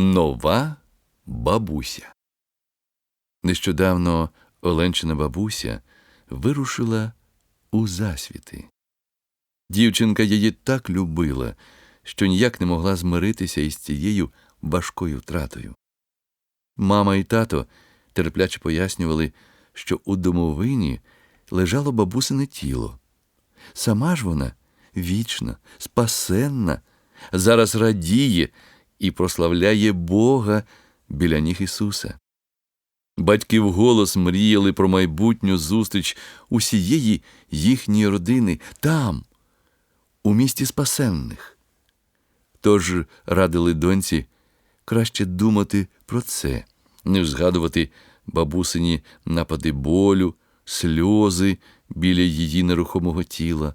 Нова бабуся. Нещодавно Оленчина бабуся вирушила у засвіти. Дівчинка її так любила, що ніяк не могла змиритися із цією важкою втратою. Мама і тато терпляче пояснювали, що у домовині лежало бабусине тіло. Сама ж вона вічна, спасенна, зараз радіє і прославляє Бога біля ніг Ісуса. Батьки вголос мріяли про майбутню зустріч усієї їхньої родини там, у місті спасенних. Тож радили доньці краще думати про це, не згадувати бабусині напади болю, сльози біля її нерухомого тіла,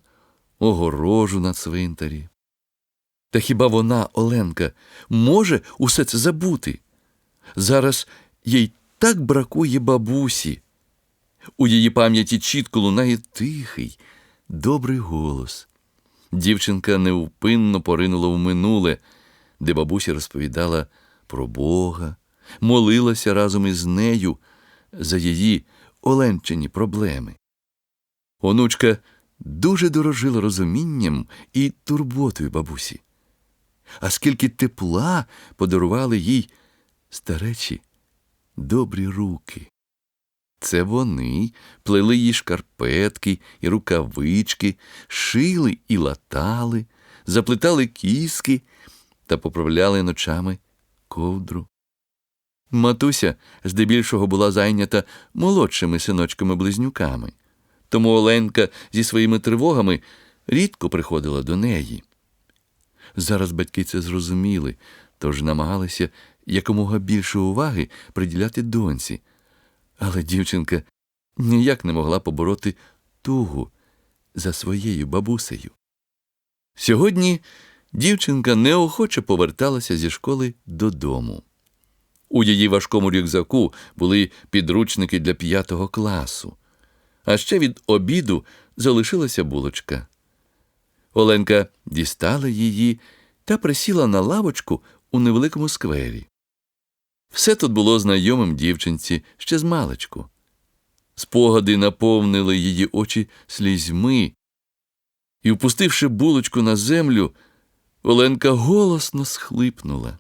огорожу на цвинтарі. Та хіба вона, Оленка, може усе це забути? Зараз їй так бракує бабусі. У її пам'яті чітко лунає тихий, добрий голос. Дівчинка невпинно поринула в минуле, де бабуся розповідала про Бога, молилася разом із нею за її оленчині проблеми. Онучка дуже дорожила розумінням і турботою бабусі. А скільки тепла подарували їй старечі добрі руки. Це вони плели їй шкарпетки і рукавички, шили і латали, заплетали кіски та поправляли ночами ковдру. Матуся здебільшого була зайнята молодшими синочками-близнюками, тому Оленка зі своїми тривогами рідко приходила до неї. Зараз батьки це зрозуміли, тож намагалися якомога більше уваги приділяти доньці. Але дівчинка ніяк не могла побороти тугу за своєю бабусею. Сьогодні дівчинка неохоче поверталася зі школи додому. У її важкому рюкзаку були підручники для п'ятого класу, а ще від обіду залишилася булочка. Оленка дістала її та присіла на лавочку у невеликому сквері. Все тут було знайомим дівчинці ще з маличку. Спогади наповнили її очі слізьми, і, впустивши булочку на землю, Оленка голосно схлипнула.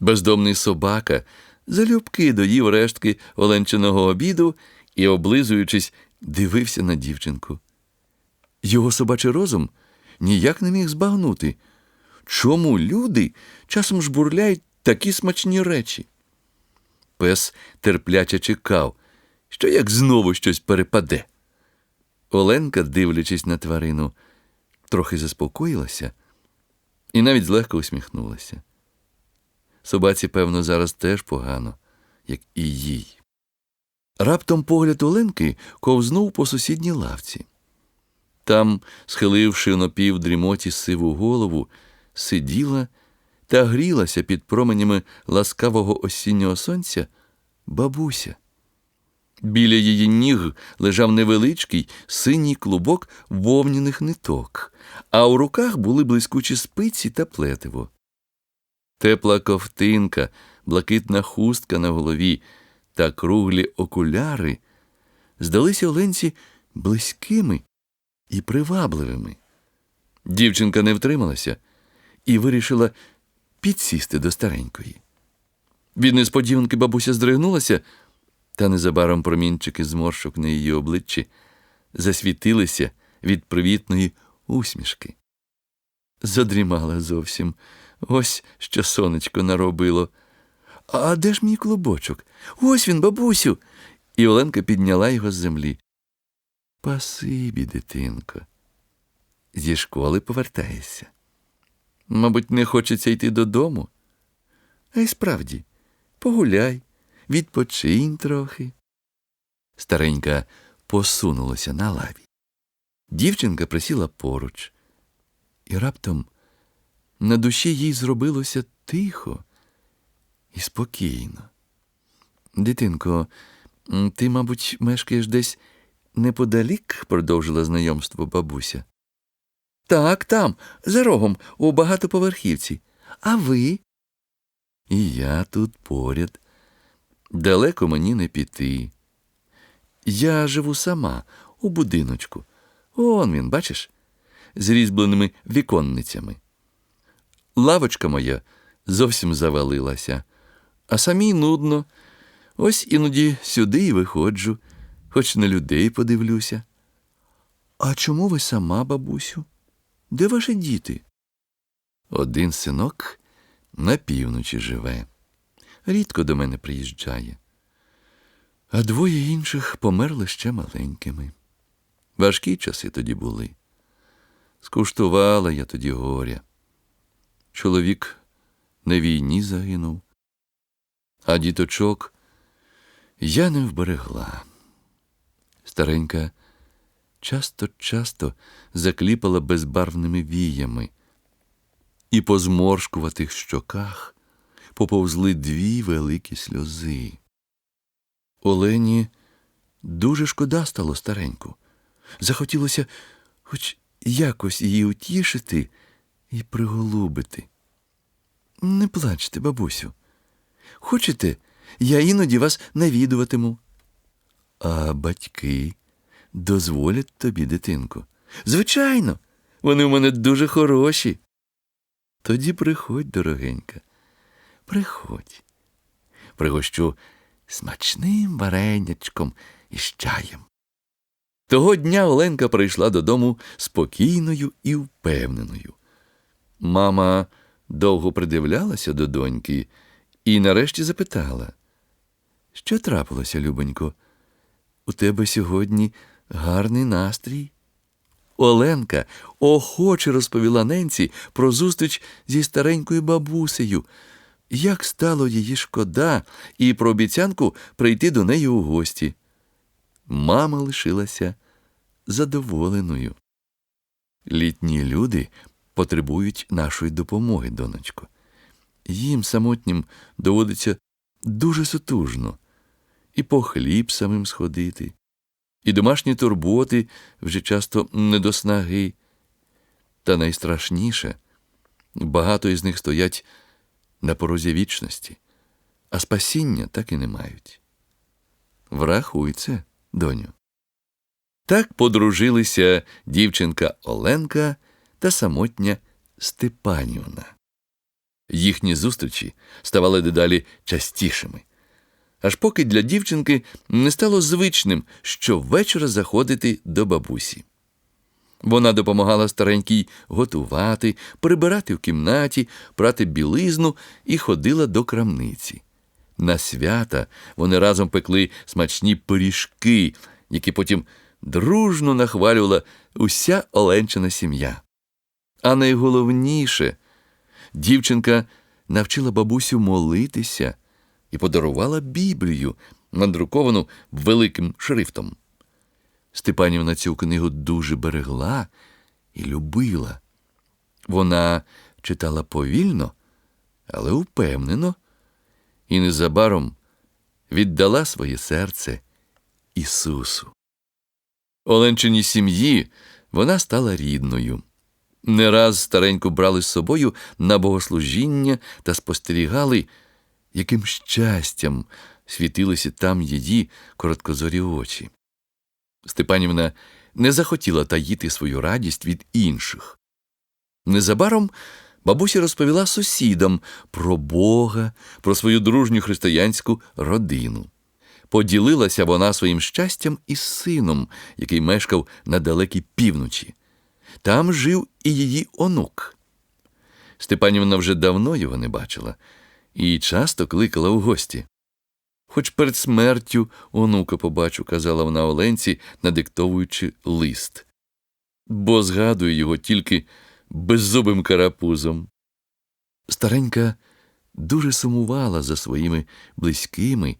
Бездомний собака залюбки доїв рештки Оленчиного обіду і, облизуючись, дивився на дівчинку. Його собачий розум ніяк не міг збагнути, чому люди часом жбурляють такі смачні речі. Пес терпляче чекав, що як знову щось перепаде. Оленка, дивлячись на тварину, трохи заспокоїлася і навіть злегка усміхнулася. Собаці, певно, зараз теж погано, як і їй. Раптом погляд Оленки ковзнув по сусідній лавці. Там, схиливши на пів дрімоті сиву голову, сиділа та грілася під променями ласкавого осіннього сонця бабуся. Біля її ніг лежав невеличкий синій клубок вовняних ниток, а у руках були блискучі спиці та плетиво. Тепла ковтинка, блакитна хустка на голові та круглі окуляри здалися Оленці близькими і привабливими. Дівчинка не втрималася і вирішила підсісти до старенької. Від несподіванки бабуся здригнулася, та незабаром промінчики зморшок на її обличчі засвітилися від привітної усмішки. Задрімала зовсім. Ось що сонечко наробило. А де ж мій клубочок? Ось він, бабусю. І Оленка підняла його з землі. Пасибі, дитинко. Зі школи повертаєшся. Мабуть, не хочеться йти додому. А й справді, погуляй, відпочинь трохи. Старенька посунулася на лаві. Дівчинка присіла поруч, і раптом на душі їй зробилося тихо і спокійно. Дитинко, ти, мабуть, мешкаєш десь неподалік, продовжила знайомство бабуся. Так, там, за рогом, у багатоповерхівці. А ви? І я тут поряд. Далеко мені не піти. Я живу сама у будиночку. Он він, бачиш, з різьбленими віконницями. Лавочка моя зовсім завалилася, а самій нудно. Ось іноді сюди й виходжу, хоч на людей подивлюся. А чому ви сама, бабусю? Де ваші діти? Один синок на півночі живе. Рідко до мене приїжджає. А двоє інших померли ще маленькими. Важкі часи тоді були. Скуштувала я тоді горя. Чоловік на війні загинув, а діточок я не вберегла. Старенька часто-часто закліпала безбарвними віями, і по зморшкуватих щоках поповзли дві великі сльози. Олені дуже шкода стало стареньку. Захотілося хоч якось її утішити і приголубити. Не плачте, бабусю. Хочете, я іноді вас навідуватиму. А батьки дозволять тобі, дитинку. Звичайно, вони в мене дуже хороші. Тоді приходь, дорогенька, приходь. Пригощу смачним варенячком із чаєм. Того дня Оленка прийшла додому спокійною і впевненою. Мама довго придивлялася до доньки і нарешті запитала, що трапилося, Любонько? У тебе сьогодні гарний настрій. Оленка охоче розповіла ненці про зустріч зі старенькою бабусею, як стало її шкода, і про обіцянку прийти до неї у гості. Мама лишилася задоволеною. Літні люди потребують нашої допомоги, донечко. Їм самотнім доводиться дуже сутужно і по хліб самим сходити, і домашні турботи вже часто не до снаги. Та найстрашніше багато із них стоять на порозі вічності, а спасіння так і не мають. Врахуй це, доню. Так подружилися дівчинка Оленка та самотня Степанівна. Їхні зустрічі ставали дедалі частішими, аж поки для дівчинки не стало звичним щовечора заходити до бабусі. Вона допомагала старенькій готувати, прибирати в кімнаті, прати білизну і ходила до крамниці. На свята вони разом пекли смачні пиріжки, які потім дружно нахвалювала уся Оленчина сім'я. А найголовніше, дівчинка навчила бабусю молитися і подарувала Біблію, надруковану великим шрифтом. Степанівна цю книгу дуже берегла і любила. Вона читала повільно, але упевнено, і незабаром віддала своє серце Ісусу. Оленчиній сім'ї вона стала рідною. Не раз стареньку брали з собою на богослужіння та спостерігали, яким щастям світилися там її короткозорі очі. Степанівна не захотіла таїти свою радість від інших. Незабаром бабуся розповіла сусідам про Бога, про свою дружню християнську родину. Поділилася вона своїм щастям із сином, який мешкав на далекій півночі. Там жив і її онук. Степанівна вже давно його не бачила і часто кликала у гості. Хоч перед смертю онука побачу, казала вона Оленці, надиктовуючи лист, бо згадую його тільки беззубим карапузом. Старенька дуже сумувала за своїми близькими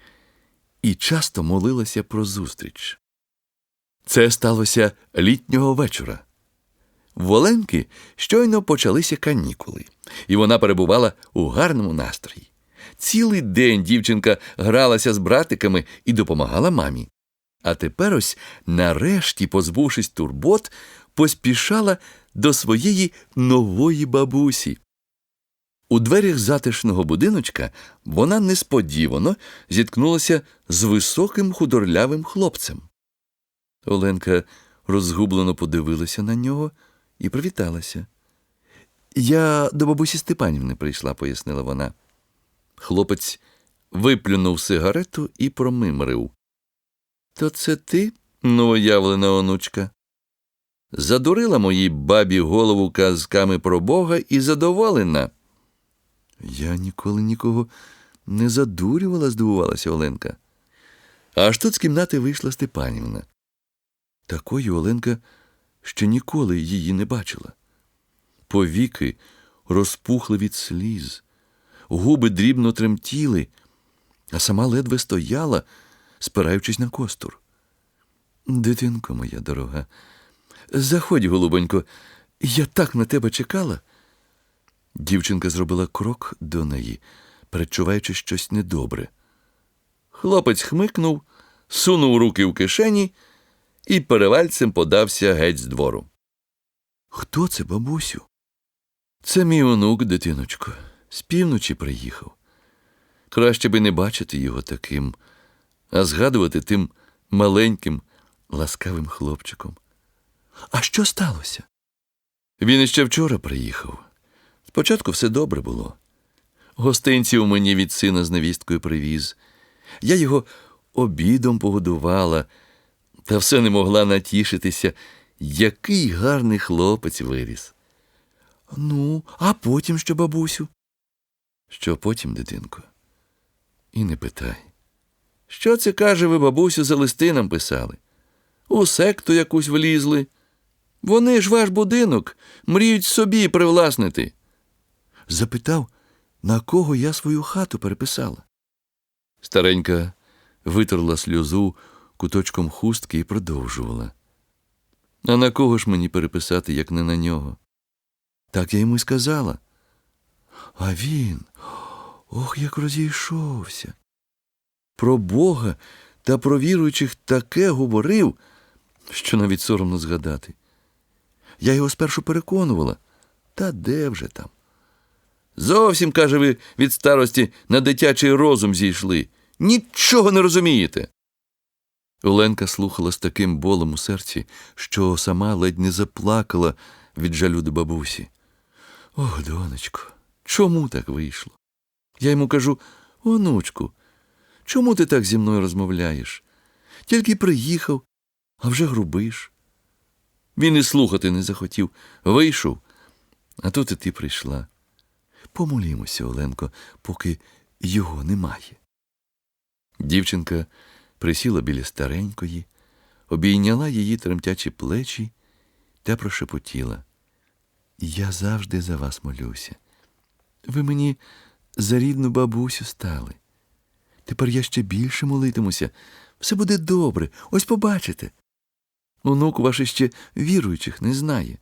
і часто молилася про зустріч. Це сталося літнього вечора. В Оленки щойно почалися канікули, і вона перебувала у гарному настрої. Цілий день дівчинка гралася з братиками і допомагала мамі. А тепер ось, нарешті, позбувшись турбот, поспішала до своєї нової бабусі. У дверях затишного будиночка вона несподівано зіткнулася з високим худорлявим хлопцем. Оленка розгублено подивилася на нього і привіталася. Я до бабусі Степанівни прийшла, пояснила вона. Хлопець виплюнув сигарету і промимрив. То це ти, новоявлена онучка? Задурила моїй бабі голову казками про Бога і задоволена. Я ніколи нікого не задурювала, здивувалася Оленка. Аж тут з кімнати вийшла Степанівна. Такої Оленка ще ніколи її не бачила. Повіки розпухли від сліз, губи дрібно тремтіли, а сама ледве стояла, спираючись на костур. Дитинко моя дорога, заходь, голубонько, я так на тебе чекала. Дівчинка зробила крок до неї, передчуваючи щось недобре. Хлопець хмикнув, сунув руки в кишені і перевальцем подався геть з двору. Хто це, бабусю? Це мій онук, дитиночко. З півночі приїхав. Краще би не бачити його таким, а згадувати тим маленьким, ласкавим хлопчиком. А що сталося? Він іще вчора приїхав. Спочатку все добре було. Гостинців мені від сина з невісткою привіз. Я його обідом погодувала, та все не могла натішитися, який гарний хлопець виріс. Ну, а потім що, бабусю? Що потім, дитинко? І не питай. Що це, каже, ви, бабусю, за листи нам писали? У секту якусь влізли. Вони ж ваш будинок мріють собі привласнити. Запитав, на кого я свою хату переписала. Старенька витерла сльозу куточком хустки і продовжувала. А на кого ж мені переписати, як не на нього? Так я йому й сказала. А він, ох, як розійшовся. Про Бога та про віруючих таке говорив, що навіть соромно згадати. Я його спершу переконувала, та де вже там? Зовсім, каже, ви від старості на дитячий розум зійшли. Нічого не розумієте. Оленка слухала з таким болем у серці, що сама ледь не заплакала від жалю до бабусі. Ох, донечко, чому так вийшло? Я йому кажу онучку, чому ти так зі мною розмовляєш? Тільки приїхав, а вже грубиш. Він і слухати не захотів, вийшов, а тут і ти прийшла. Помолімося, Оленко, поки його немає. Дівчинка присіла біля старенької, обійняла її тремтячі плечі та прошепотіла. Я завжди за вас молюся. Ви мені за рідну бабусю стали. Тепер я ще більше молитимуся. Все буде добре, ось побачите. Онук ваш іще віруючих не знає,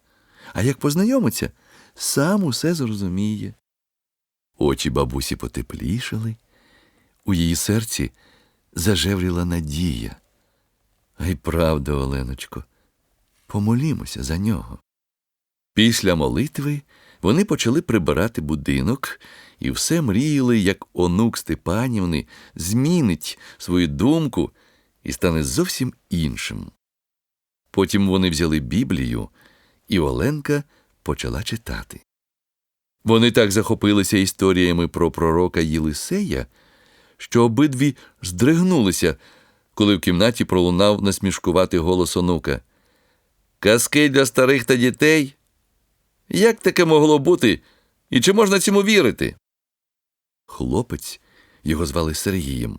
а як познайомиться, сам усе зрозуміє. Очі бабусі потеплішали, у її серці зажевріла надія. А правда, Оленочко, помолімося за нього. Після молитви вони почали прибирати будинок і все мріяли, як онук Степанівни змінить свою думку і стане зовсім іншим. Потім вони взяли Біблію, і Оленка почала читати. Вони так захопилися історіями про пророка Єлисея, що обидві здригнулися, коли в кімнаті пролунав насмішкуватий голос онука. Казки для старих та дітей? Як таке могло бути, і чи можна цьому вірити? Хлопець, його звали Сергієм,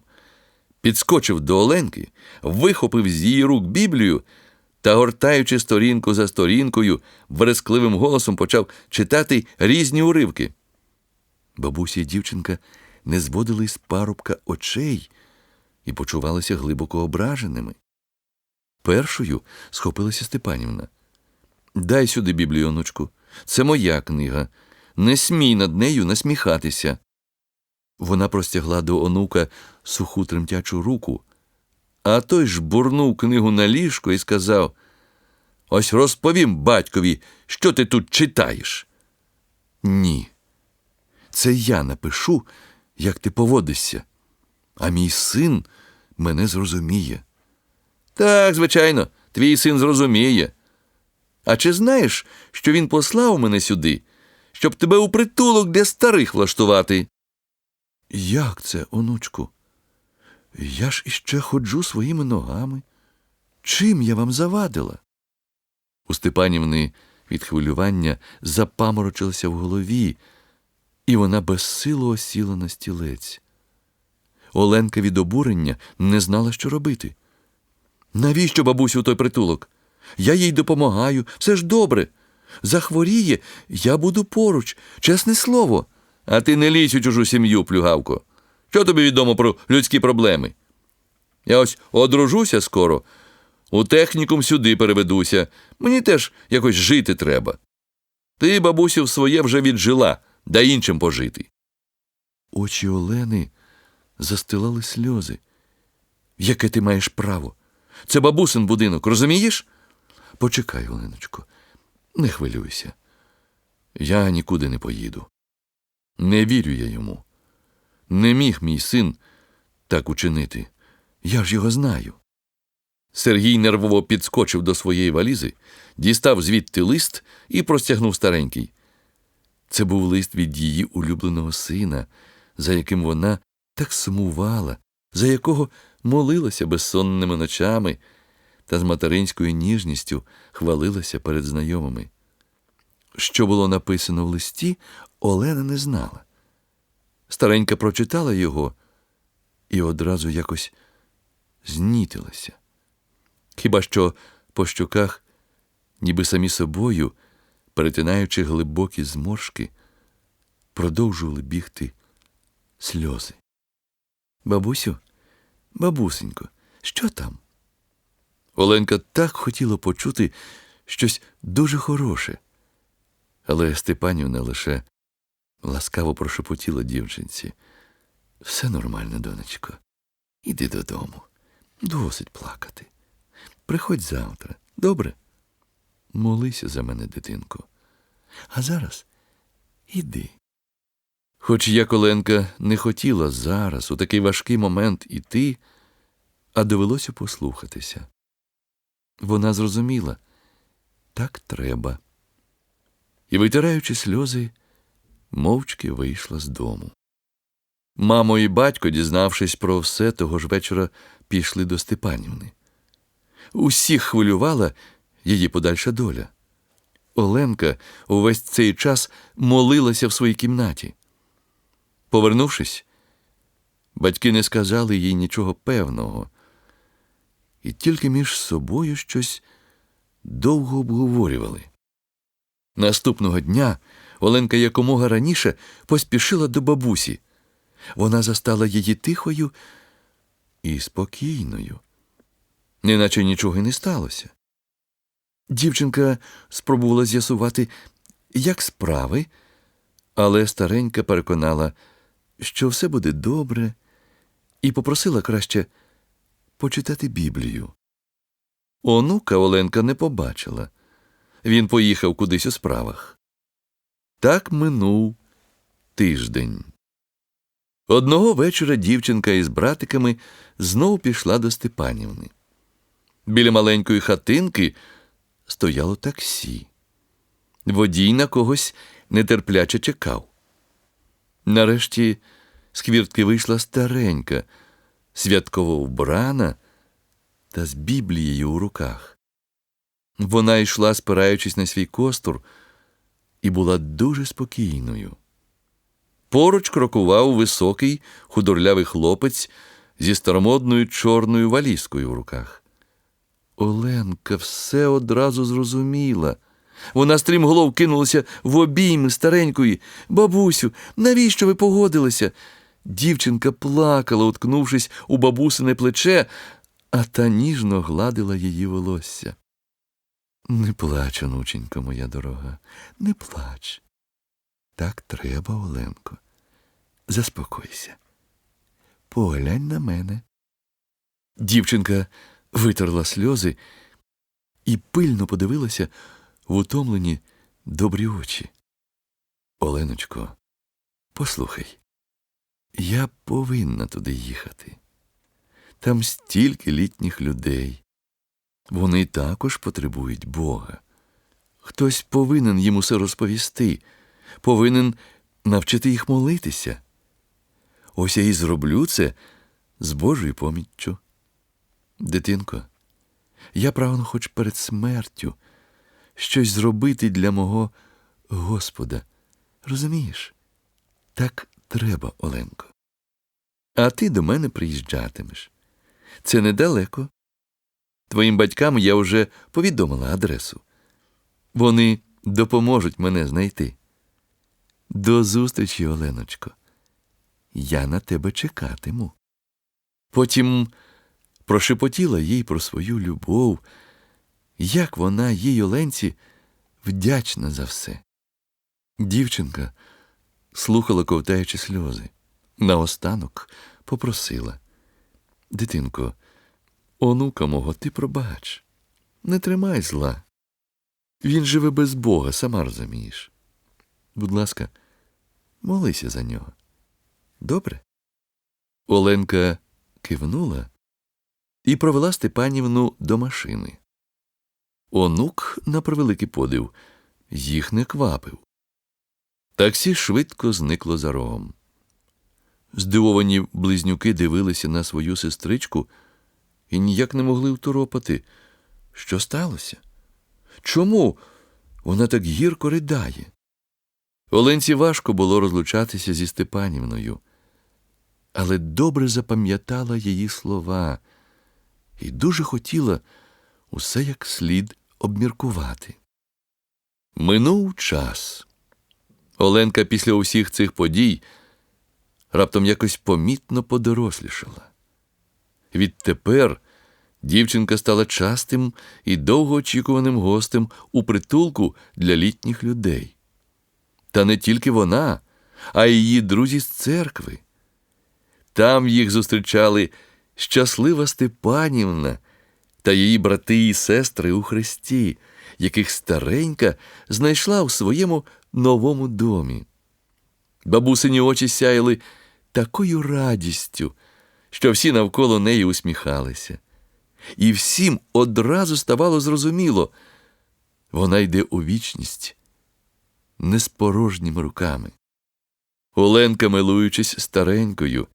підскочив до Оленки, вихопив з її рук Біблію та, гортаючи сторінку за сторінкою, верескливим голосом почав читати різні уривки. Бабуся і дівчинка не зводили з парубка очей і почувалися глибоко ображеними. Першою схопилася Степанівна. Дай сюди Біблію, онучку. Це моя книга. Не смій над нею насміхатися. Вона простягла до онука суху тремтячу руку, а той ж бурнув книгу на ліжко і сказав Ось розповім батькові, що ти тут читаєш. Ні. Це я напишу, як ти поводишся, а мій син мене зрозуміє. Так, звичайно, твій син зрозуміє. А чи знаєш, що він послав мене сюди, щоб тебе у притулок для старих влаштувати? Як це, онучку? Я ж іще ходжу своїми ногами. Чим я вам завадила? У Степанівни від хвилювання запаморочилося в голові, і вона безсило осіла на стілець. Оленка від обурення не знала, що робити. Навіщо бабусю той притулок? Я їй допомагаю, все ж добре. Захворіє, я буду поруч, чесне слово. А ти не лізь у чужу сім'ю, плюгавко. Що тобі відомо про людські проблеми? Я ось одружуся скоро, у технікум сюди переведуся. Мені теж якось жити треба. Ти, бабусю, своє вже віджила, дай іншим пожити. Очі Олени застилали сльози. Яке ти маєш право? Це бабусин будинок, розумієш? Почекай, Оленочко, не хвилюйся. Я нікуди не поїду. Не вірю я йому. Не міг мій син так учинити. Я ж його знаю. Сергій нервово підскочив до своєї валізи, дістав звідти лист і простягнув старенький. Це був лист від її улюбленого сина, за яким вона так сумувала, за якого молилася безсонними ночами та з материнською ніжністю хвалилася перед знайомими. Що було написано в листі, Олена не знала. Старенька прочитала його і одразу якось знітилася. Хіба що по щоках, ніби самі собою, перетинаючи глибокі зморшки, продовжували бігти сльози. Бабусю, бабусенько, що там? Оленка так хотіла почути щось дуже хороше, але Степанівна лише ласкаво прошепотіла дівчинці. Все нормально, донечко. Іди додому. Досить плакати. Приходь завтра, добре? Молися за мене, дитинко. А зараз іди. Хоч як Оленка не хотіла зараз, у такий важкий момент іти, а довелося послухатися. Вона зрозуміла так треба. І, витираючи сльози, мовчки вийшла з дому. Мамо і батько, дізнавшись про все, того ж вечора пішли до Степанівни. Усіх хвилювала її подальша доля. Оленка увесь цей час молилася в своїй кімнаті. Повернувшись, батьки не сказали їй нічого певного, і тільки між собою щось довго обговорювали. Наступного дня Оленка якомога раніше поспішила до бабусі. Вона застала її тихою і спокійною, неначе нічого й не сталося. Дівчинка спробувала з'ясувати, як справи, але старенька переконала, що все буде добре, і попросила краще почитати Біблію. Онука Оленка не побачила. Він поїхав кудись у справах. Так минув тиждень. Одного вечора дівчинка із братиками знов пішла до Степанівни. Біля маленької хатинки стояло таксі. Водій на когось нетерпляче чекав. Нарешті з хвіртки вийшла старенька, святково вбрана та з Біблією у руках. Вона йшла, спираючись на свій костур, і була дуже спокійною. Поруч крокував високий худорлявий хлопець зі старомодною чорною валізкою в руках. Оленка все одразу зрозуміла. Вона стрімголов кинулася в обійми старенької. Бабусю, навіщо ви погодилися? Дівчинка плакала, уткнувшись у бабусине плече, а та ніжно гладила її волосся. Не плач, онученько моя дорога, не плач. Так треба, Оленко. Заспокойся. Поглянь на мене. Дівчинка витерла сльози і пильно подивилася в утомлені добрі очі. Оленочко, Послухай, я повинна туди їхати. Там стільки літніх людей. Вони також потребують Бога. Хтось повинен їм усе розповісти, повинен навчити їх молитися. Ось я і зроблю це з Божою поміччю. Дитинко, я прагну хоч перед смертю щось зробити для мого Господа. Розумієш? Так треба, Оленко. А ти до мене приїжджатимеш. Це недалеко. Твоїм батькам я вже повідомила адресу. Вони допоможуть мене знайти. До зустрічі, Оленочко. Я на тебе чекатиму. Потім прошепотіла їй про свою любов, як вона їй Оленці вдячна за все. Дівчинка слухала, ковтаючи сльози. Наостанок попросила Дитинко, онука мого, ти пробач, не тримай зла. Він живе без Бога, сама розумієш. Будь ласка, молися за нього. Добре? Оленка кивнула і провела Степанівну до машини. Онук, на превеликий подив, їх не квапив. Таксі швидко зникло за рогом. Здивовані близнюки дивилися на свою сестричку і ніяк не могли второпати. Що сталося? Чому вона так гірко ридає? Оленці важко було розлучатися зі Степанівною, але добре запам'ятала її слова і дуже хотіла усе як слід обміркувати. Минув час. Оленка після усіх цих подій раптом якось помітно подорослішала. Відтепер дівчинка стала частим і довгоочікуваним гостем у притулку для літніх людей. Та не тільки вона, а й її друзі з церкви. Там їх зустрічали щаслива Степанівна та її брати і сестри у Христі, яких старенька знайшла у своєму новому домі. Бабусині очі сяяли такою радістю, що всі навколо неї усміхалися. І всім одразу ставало зрозуміло вона йде у вічність не з порожніми руками. Оленка, милуючись старенькою,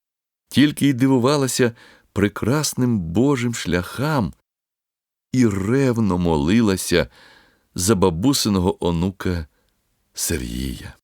тільки й дивувалася прекрасним Божим шляхам і ревно молилася за бабусиного онука Сергія.